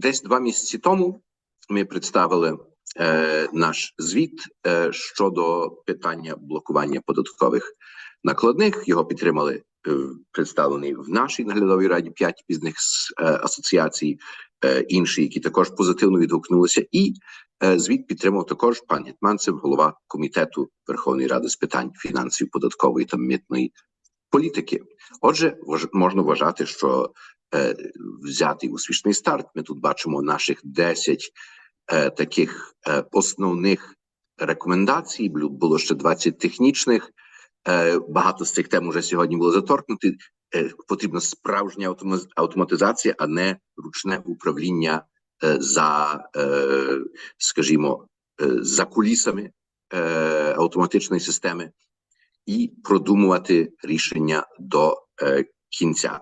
Десь два місяці тому ми представили е, наш звіт е, щодо питання блокування податкових накладних. Його підтримали е, представлений в нашій наглядовій раді п'ять пізних е, асоціацій, е, інші, які також позитивно відгукнулися, і е, звіт підтримав також пан Гетманцев, голова комітету Верховної Ради з питань фінансів, податкової та митної політики. Отже, важ- можна вважати, що взятий успішний старт. Ми тут бачимо наших 10 е, таких е, основних рекомендацій. Було- ще 20 технічних. Е, багато з цих тем уже сьогодні було заторкнути. Е, потрібна справжня автоматизація, а не ручне управління е, за, е, скажімо, е, за кулісами е, автоматичної системи і продумувати рішення до е, кінця.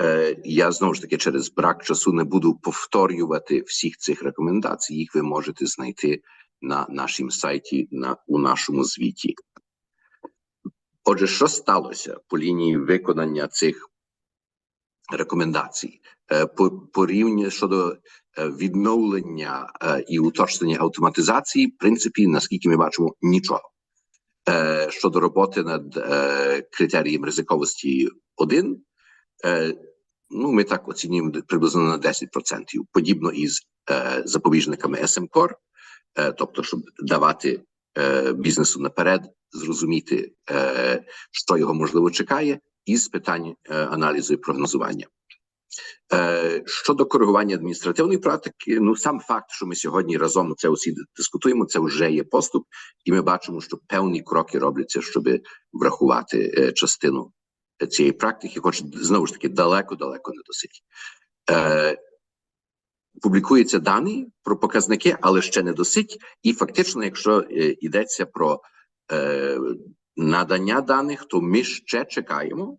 Е, я знову ж таки через брак часу не буду повторювати всіх цих рекомендацій. Їх ви можете знайти на нашому сайті на у нашому звіті. Отже, що сталося по лінії виконання цих рекомендацій? Е, по, по рівні щодо е, відновлення і уточнення автоматизації, в принципі, наскільки ми бачимо, нічого. Щодо роботи над критерієм ризиковості 1, е, ну ми так оцінюємо приблизно на 10%. Подібно із е, запобіжниками СМКОР, е, тобто, щоб давати е, бізнесу наперед, зрозуміти, е, що його можливо чекає, із питань е, аналізу і прогнозування. Е, щодо коригування адміністративної практики, ну сам факт, що ми сьогодні разом це усі дискутуємо, це вже є поступ, і ми бачимо, що певні кроки робляться, щоб врахувати е, частину цієї практики, хоч знову ж таки далеко, далеко не досить. Е, публікуються дані про показники, але ще не досить. І фактично, якщо е, йдеться про е, надання даних, то ми ще чекаємо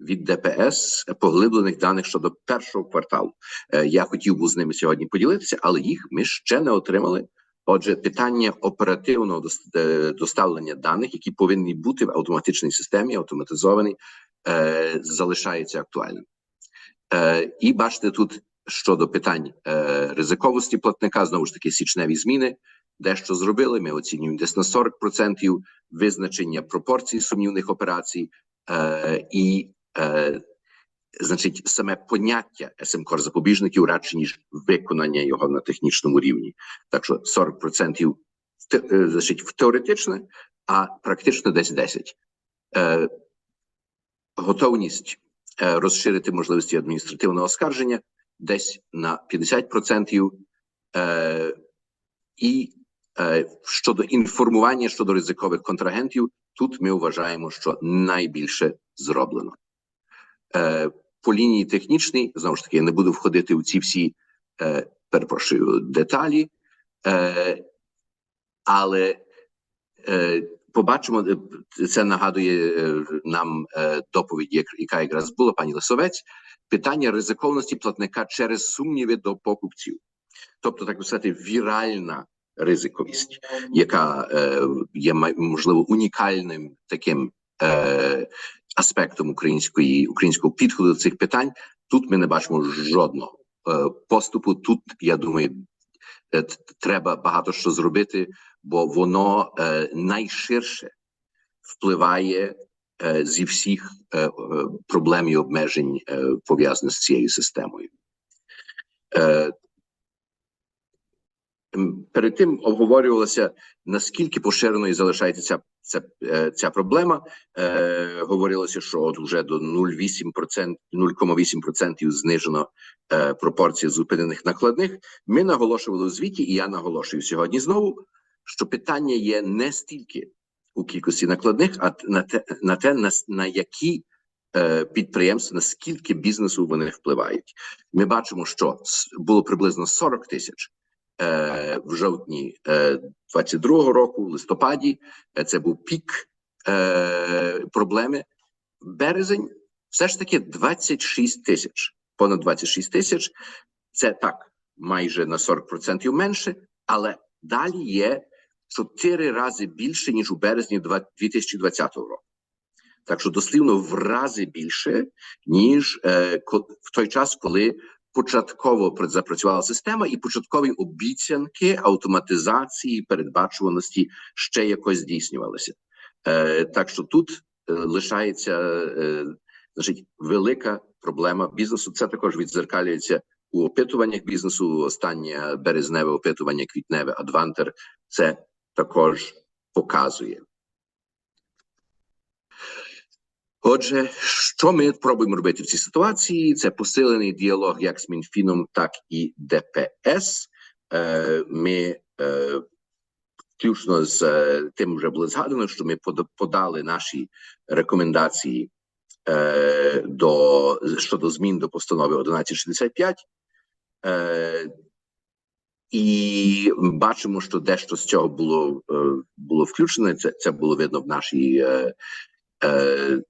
від ДПС поглиблених даних щодо першого кварталу. Е, я хотів би з ними сьогодні поділитися, але їх ми ще не отримали. Отже, питання оперативного е, доставлення даних, які повинні бути в автоматичній системі, автоматизовані, е, залишається актуальним. Е, і бачите, тут щодо питань е, ризиковості платника, знову ж таки, січневі зміни. Дещо зробили. Ми оцінюємо десь на 40% визначення пропорцій сумнівних операцій, е, і, е, значить, саме поняття СМКОР запобіжників радше ніж виконання його на технічному рівні. Так що 40% е, значить, теоретичне, а практично десь 10%. Е, готовність е, розширити можливості адміністративного оскарження десь на 50%. Е, і е, щодо інформування щодо ризикових контрагентів, тут ми вважаємо, що найбільше зроблено. По лінії технічній, знову ж таки, я не буду входити в ці всі, перепрошую, деталі, але побачимо, е, це нагадує е, нам е, доповідь, як- яка якраз була пані Лисовець, питання ризиковності платника через сумніви до покупців. Тобто, так би сказати, віральна ризиковість, яка є можливо унікальним таким аспектом української українського підходу до цих питань. Тут ми не бачимо жодного поступу. Тут я думаю, треба багато що зробити, бо воно е, найширше впливає е, зі всіх е, проблем і обмежень пов'язаних з цією системою. Перед тим обговорювалося наскільки поширеною залишається ця ця, ця проблема. Е, говорилося, що от вже до 0,8%, 0,8% знижено е, пропорція зупинених накладних. Ми наголошували у звіті, і я наголошую сьогодні знову, що питання є не стільки у кількості накладних, а на те, на те на, на які е, підприємства, наскільки бізнесу вони впливають. Ми бачимо, що було приблизно 40 тисяч е, в жовтні е, 22-го року, в листопаді. Е, це був пік е, проблеми. Березень все ж таки 26 тисяч, понад 26 тисяч. Це так, майже на 40% менше, але далі є чотири рази більше ніж у березні два- 2020 року. Так що дослівно в рази більше, ніж е, в той час, коли початково пр- запрацювала система, і початкові обіцянки автоматизації, передбачуваності ще якось здійснювалися. Е, так що тут е, лишається е, значить велика проблема бізнесу. Це також відзеркалюється у опитуваннях бізнесу. Останнє березневе опитування, квітневе Адвантер. Це також показує. Отже, що ми пробуємо робити в цій ситуації? Це посилений діалог як з Мінфіном, так і ДПС. Е, Ми е, включно з е, тим, вже було згадано, що ми подали наші рекомендації до щодо змін до постанови 1165. І бачимо, що дещо з цього було е, було включено. Це це було видно в нашій е, е,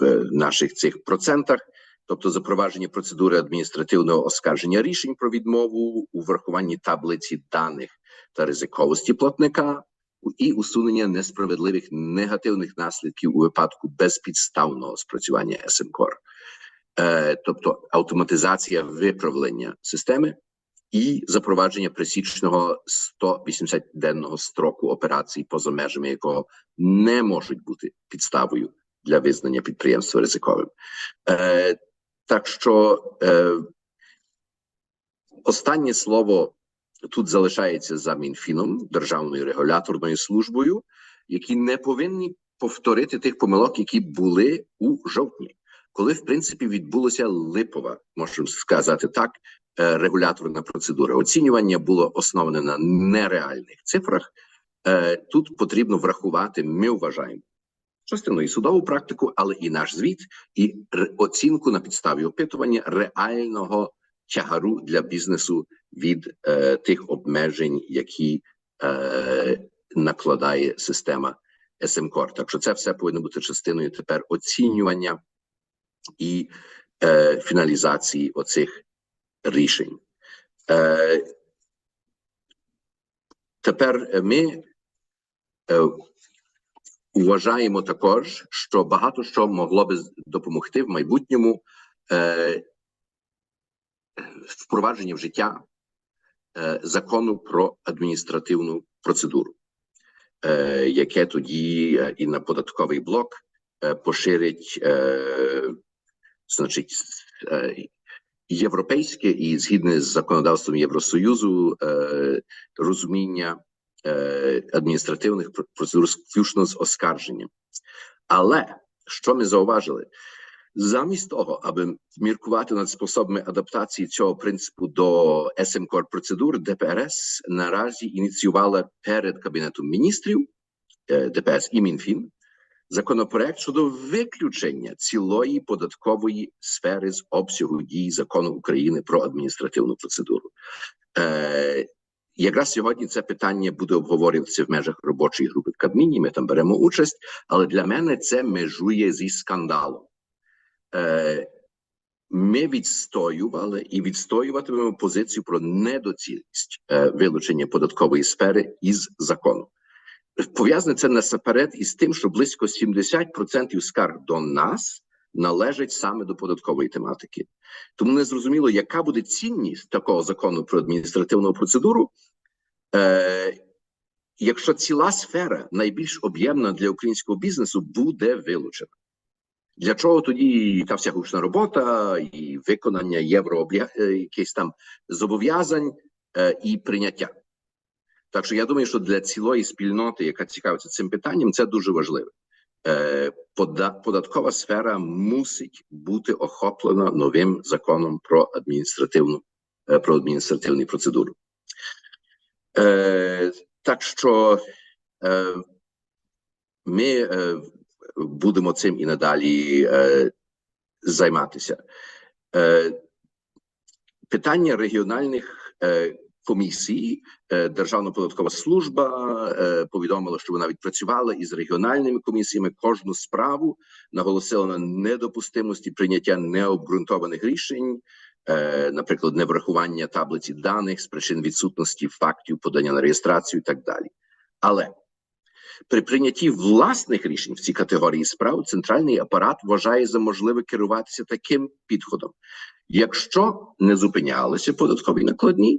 в наших цих процентах, тобто запровадження процедури адміністративного оскарження рішень про відмову у врахуванні таблиці даних та ризиковості платника і усунення несправедливих негативних наслідків у випадку безпідставного спрацювання СМКОР. Тобто автоматизація виправлення системи і запровадження пресічного 180-денного строку операцій, поза межами якого не можуть бути підставою для визнання підприємства ризиковим. Е, так що е, останнє слово тут залишається за Мінфіном, Державною регуляторною службою, які не повинні повторити тих помилок, які були у жовтні, коли в принципі відбулася липова, можемо сказати так, е, регуляторна процедура. Оцінювання було основане на нереальних цифрах. Е, Тут потрібно врахувати, ми вважаємо частину і судову практику, але і наш звіт, і оцінку на підставі опитування реального тягару для бізнесу від е, тих обмежень, які е, накладає система СМКОР. Так що це все повинно бути частиною тепер оцінювання і е, фіналізації оцих рішень. Е, тепер ми е, вважаємо також, що багато що могло би допомогти в майбутньому е, впровадженні в життя е, закону про адміністративну процедуру, е, яке тоді е, і на податковий блок е, поширить, е, значить, е, європейське і згідне з законодавством Євросоюзу е, розуміння е, адміністративних процедур, включно з оскарженням. Але що ми зауважили? Замість того, аби міркувати над способами адаптації цього принципу до СМКОР процедур, ДПРС наразі ініціювала перед Кабінетом міністрів ДПС і Мінфін законопроект щодо виключення цілої податкової сфери з обсягу дій закону України про адміністративну процедуру. Е, Якраз сьогодні це питання буде обговорюватися в межах робочої групи в Кабміні. Ми там беремо участь, але для мене це межує зі скандалом. Е, Ми відстоювали і відстоюватимемо позицію про недоцільність е, вилучення податкової сфери із закону. Пов'язане це насамперед із тим, що близько 70% скарг до нас належать саме до податкової тематики. Тому не зрозуміло, яка буде цінність такого закону про адміністративну процедуру, е, якщо ціла сфера найбільш об'ємна для українського бізнесу буде вилучена. Для чого тоді та вся гучна робота і виконання єврооблі... е, якихось там зобов'язань е, і прийняття? Так що я думаю, що для цілої спільноти, яка цікавиться цим питанням, це дуже важливо. Е, податкова сфера мусить бути охоплена новим законом про адміністративну е, про адміністративну процедуру. Е, так що ми будемо цим і надалі займатися. Питання регіональних комісій, е, Державна податкова служба е, повідомила, що вона відпрацювала із регіональними комісіями кожну справу, наголосила на недопустимості прийняття необґрунтованих рішень, е, наприклад, неврахування таблиці даних з причин відсутності фактів подання на реєстрацію і так далі. Але при прийнятті власних рішень в цій категорії справ центральний апарат вважає за можливе керуватися таким підходом. Якщо не зупинялися податкові накладні,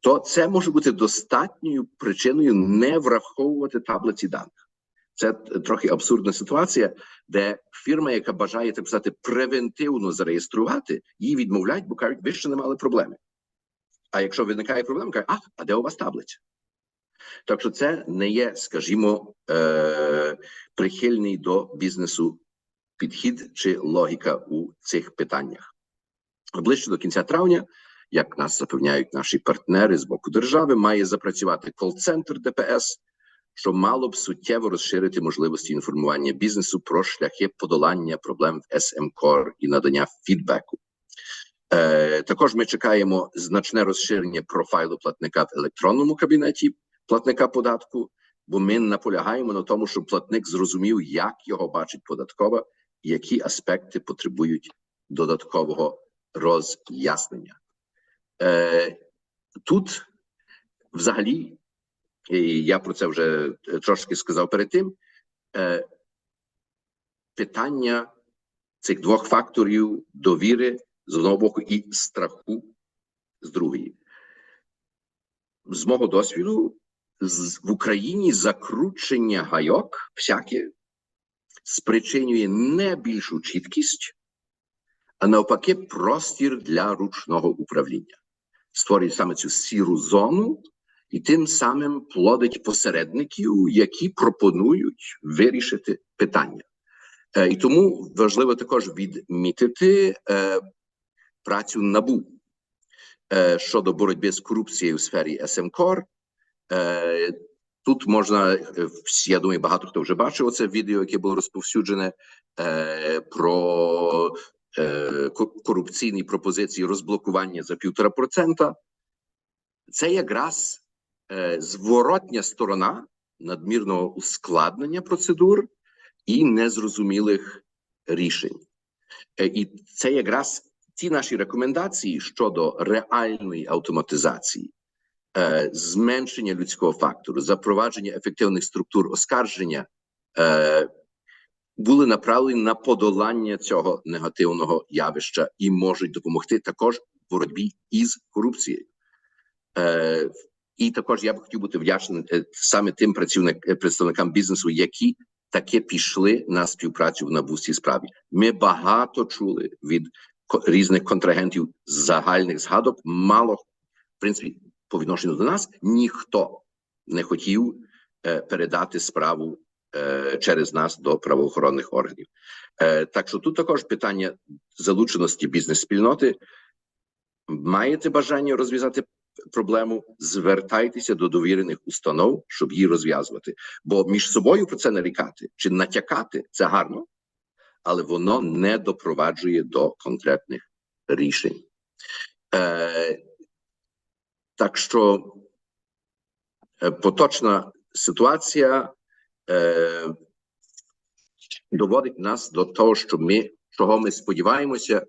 то це може бути достатньою причиною не враховувати таблиці даних. Це трохи абсурдна ситуація, де фірма, яка бажає так сказати, превентивно зареєструвати, її відмовляють, бо кажуть, ви ще не мали проблеми. А якщо виникає проблема, кажуть, а, а де у вас таблиця? Так що це не є, скажімо, е, прихильний до бізнесу підхід чи логіка у цих питаннях. Ближче до кінця травня, як нас запевняють наші партнери з боку держави, має запрацювати кол-центр ДПС, що мало б суттєво розширити можливості інформування бізнесу про шляхи подолання проблем в СМКОР і надання фідбеку. Е, також ми чекаємо значне розширення профайлу платника в електронному кабінеті платника податку, бо ми наполягаємо на тому, щоб платник зрозумів, як його бачить податкова які аспекти потребують додаткового роз'яснення. Е, Тут взагалі, і я про це вже трошки сказав перед тим. е, Питання цих двох факторів довіри з одного боку і страху з другої. З мого досвіду з, в Україні закручення гайок всяке спричинює не більшу чіткість, а навпаки, простір для ручного управління. Створює саме цю сіру зону і тим самим плодить посередників, які пропонують вирішити питання. Е, і тому важливо також відмітити е, працю набу е, щодо боротьби з корупцією у сфері СМКОР. Е, Тут можна е, я думаю, багато хто вже бачив це відео, яке було розповсюджене е, про корупційні пропозиції розблокування за півтора процента. Це якраз е, зворотня сторона надмірного ускладнення процедур і незрозумілих рішень. Е, і це якраз ті наші рекомендації щодо реальної автоматизації. Е, зменшення людського фактору, запровадження ефективних структур оскарження е, були направлені на подолання цього негативного явища і можуть допомогти також в боротьбі із корупцією. Е, і також я б хотів бути вдячним саме тим працівник, представникам бізнесу, які таки пішли на співпрацю в набусі справі. Ми багато чули від різних контрагентів загальних згадок. Мало в принципі по відношенню до нас ніхто не хотів е, передати справу е, через нас до правоохоронних органів. Е, так що тут також питання залученості бізнес-спільноти. Маєте бажання розв'язати проблему? Звертайтеся до довірених установ, щоб її розв'язувати. Бо між собою про це нарікати чи натякати це гарно, але воно не допроваджує до конкретних рішень. Е, так що е, поточна ситуація е, доводить нас до того, що ми чого ми сподіваємося,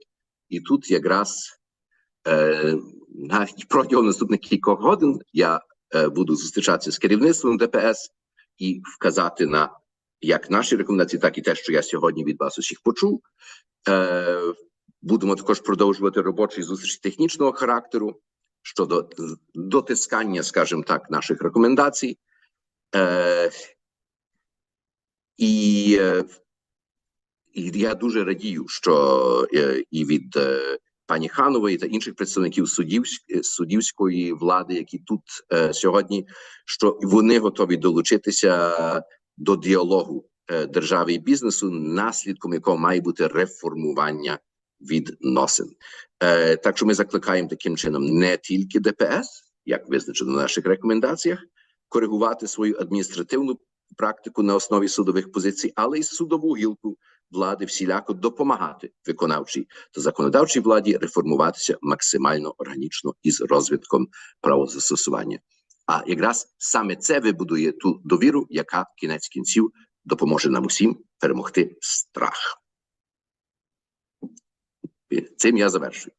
і тут якраз е, навіть протягом наступних кількох годин я е, буду зустрічатися з керівництвом ДПС і вказати на як наші рекомендації, так і те, що я сьогодні від вас усіх почув. Е, Будемо також продовжувати робочі зустрічі технічного характеру щодо дотискання, скажімо так, наших рекомендацій. Е, І і я дуже радію, що е, і від е, пані Ханової та інших представників суддівсь, суддівської влади, які тут е, сьогодні, що вони готові долучитися до діалогу держави і бізнесу, наслідком якого має бути реформування відносин. Так що ми закликаємо таким чином не тільки ДПС, як визначено в наших рекомендаціях, коригувати свою адміністративну практику на основі судових позицій, але й судову гілку влади всіляко допомагати виконавчій та законодавчій владі реформуватися максимально органічно із розвитком правозастосування. А якраз саме це вибудує ту довіру, яка кінець кінців допоможе нам усім перемогти страх. Цим я завершую.